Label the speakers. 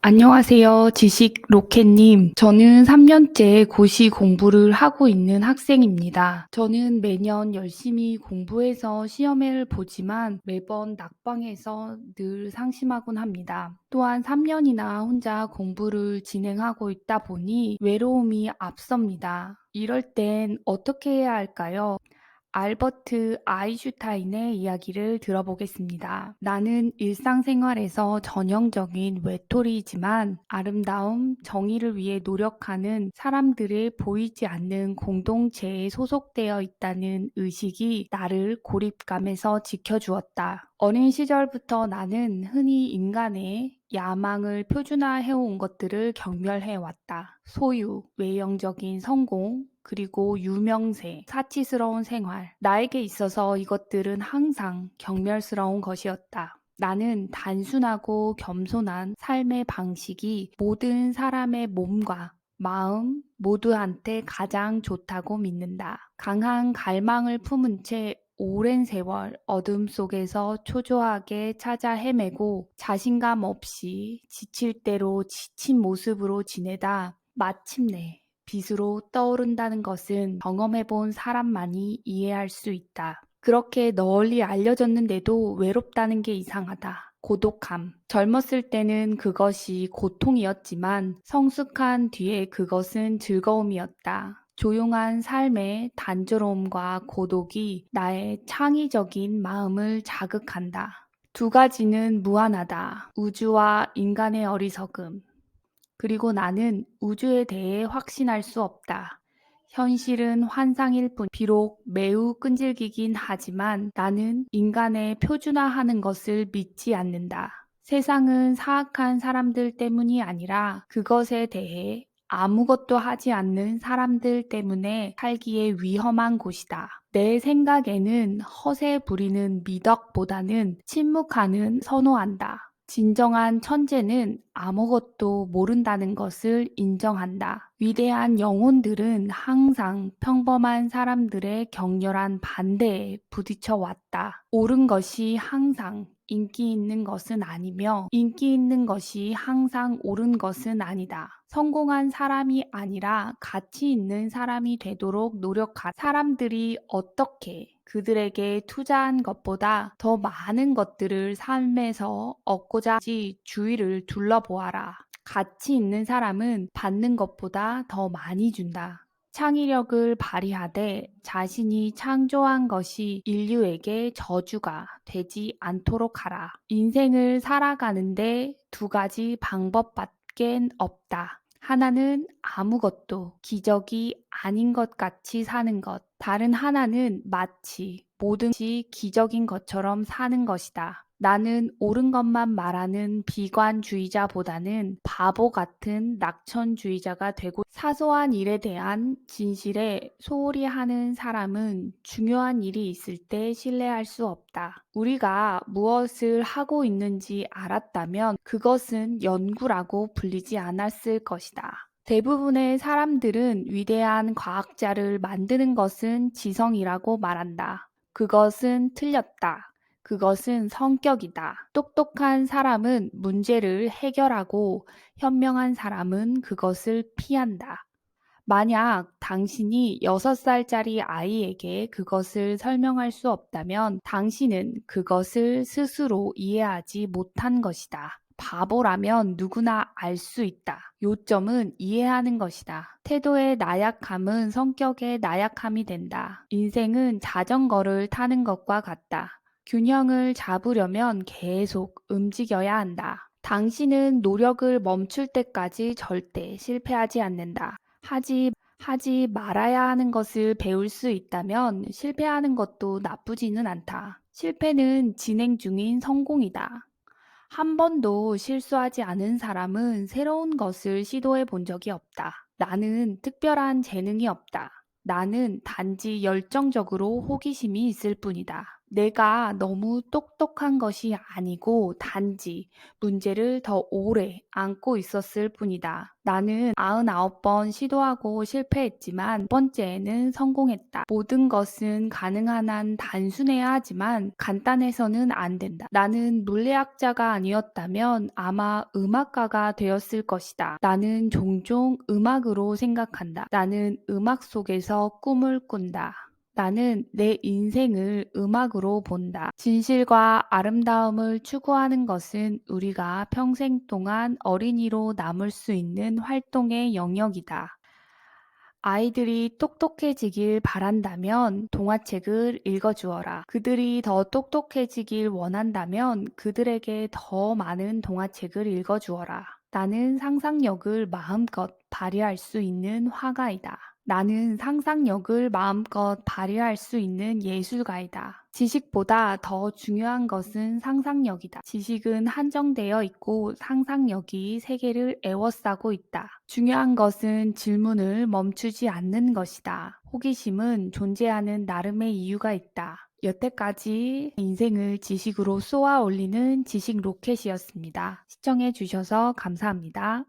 Speaker 1: 안녕하세요. 지식 로켓님. 저는 3년째 고시 공부를 하고 있는 학생입니다. 저는 매년 열심히 공부해서 시험을 보지만 매번 낙방해서 늘 상심하곤 합니다. 또한 3년이나 혼자 공부를 진행하고 있다 보니 외로움이 앞섭니다. 이럴 땐 어떻게 해야 할까요? 알버트 아인슈타인의 이야기를 들어보겠습니다. 나는 일상생활에서 전형적인 외톨이이지만 아름다움, 정의를 위해 노력하는 사람들을 보이지 않는 공동체에 소속되어 있다는 의식이 나를 고립감에서 지켜주었다. 어린 시절부터 나는 흔히 인간의 야망을 표준화해온 것들을 경멸해왔다. 소유, 외형적인 성공, 그리고 유명세, 사치스러운 생활. 나에게 있어서 이것들은 항상 경멸스러운 것이었다. 나는 단순하고 겸손한 삶의 방식이 모든 사람의 몸과 마음 모두한테 가장 좋다고 믿는다. 강한 갈망을 품은 채 오랜 세월 어둠 속에서 초조하게 찾아 헤매고 자신감 없이 지칠 대로 지친 모습으로 지내다 마침내 빛으로 떠오른다는 것은 경험해본 사람만이 이해할 수 있다. 그렇게 널리 알려졌는데도 외롭다는 게 이상하다. 고독함. 젊었을 때는 그것이 고통이었지만 성숙한 뒤에 그것은 즐거움이었다. 조용한 삶의 단조로움과 고독이 나의 창의적인 마음을 자극한다. 두 가지는 무한하다. 우주와 인간의 어리석음. 그리고 나는 우주에 대해 확신할 수 없다. 현실은 환상일 뿐, 비록 매우 끈질기긴 하지만 나는 인간의 표준화하는 것을 믿지 않는다. 세상은 사악한 사람들 때문이 아니라 그것에 대해 아무것도 하지 않는 사람들 때문에 살기에 위험한 곳이다. 내 생각에는 허세 부리는 미덕보다는 침묵하는 선호한다. 진정한 천재는 아무것도 모른다는 것을 인정한다. 위대한 영혼들은 항상 평범한 사람들의 격렬한 반대에 부딪혀 왔다. 옳은 것이 항상 인기 있는 것은 아니며 인기 있는 것이 항상 옳은 것은 아니다. 성공한 사람이 아니라 가치 있는 사람이 되도록 노력한 사람들이 어떻게 그들에게 투자한 것보다 더 많은 것들을 삶에서 얻고자 하지 주위를 둘러보아라. 가치 있는 사람은 받는 것보다 더 많이 준다. 창의력을 발휘하되 자신이 창조한 것이 인류에게 저주가 되지 않도록 하라. 인생을 살아가는데 두 가지 방법밖엔 없다. 하나는 아무것도 기적이 아닌 것 같이 사는 것. 다른 하나는 마치 것이 기적인 것처럼 사는 것이다. 나는 옳은 것만 말하는 비관주의자보다는 바보 같은 낙천주의자가 되고 사소한 일에 대한 진실에 소홀히 하는 사람은 중요한 일이 있을 때 신뢰할 수 없다. 우리가 무엇을 하고 있는지 알았다면 그것은 연구라고 불리지 않았을 것이다. 대부분의 사람들은 위대한 과학자를 만드는 것은 지성이라고 말한다. 그것은 틀렸다. 그것은 성격이다. 똑똑한 사람은 문제를 해결하고 현명한 사람은 그것을 피한다. 만약 당신이 6살짜리 아이에게 그것을 설명할 수 없다면 당신은 그것을 스스로 이해하지 못한 것이다. 바보라면 누구나 알 수 있다. 요점은 이해하는 것이다. 태도의 나약함은 성격의 나약함이 된다. 인생은 자전거를 타는 것과 같다. 균형을 잡으려면 계속 움직여야 한다. 당신은 노력을 멈출 때까지 절대 실패하지 않는다. 하지, 하지 말아야 하는 것을 배울 수 있다면 실패하는 것도 나쁘지는 않다. 실패는 진행 중인 성공이다. 한 번도 실수하지 않은 사람은 새로운 것을 시도해 본 적이 없다. 나는 특별한 재능이 없다. 나는 단지 열정적으로 호기심이 있을 뿐이다. 내가 너무 똑똑한 것이 아니고 단지 문제를 더 오래 안고 있었을 뿐이다. 나는 99번 시도하고 실패했지만 첫 번째에는 성공했다. 모든 것은 가능한 한 단순해야 하지만 간단해서는 안 된다. 나는 물리학자가 아니었다면 아마 음악가가 되었을 것이다. 나는 종종 음악으로 생각한다. 나는 음악 속에서 꿈을 꾼다. 나는 내 인생을 음악으로 본다. 진실과 아름다움을 추구하는 것은 우리가 평생 동안 어린이로 남을 수 있는 활동의 영역이다. 아이들이 똑똑해지길 바란다면 동화책을 읽어주어라. 그들이 더 똑똑해지길 원한다면 그들에게 더 많은 동화책을 읽어주어라. 나는 상상력을 마음껏 발휘할 수 있는 화가이다. 나는 상상력을 마음껏 발휘할 수 있는 예술가이다. 지식보다 더 중요한 것은 상상력이다. 지식은 한정되어 있고 상상력이 세계를 에워싸고 있다. 중요한 것은 질문을 멈추지 않는 것이다. 호기심은 존재하는 나름의 이유가 있다. 여태까지 인생을 지식으로 쏘아 올리는 지식 로켓이었습니다. 시청해 주셔서 감사합니다.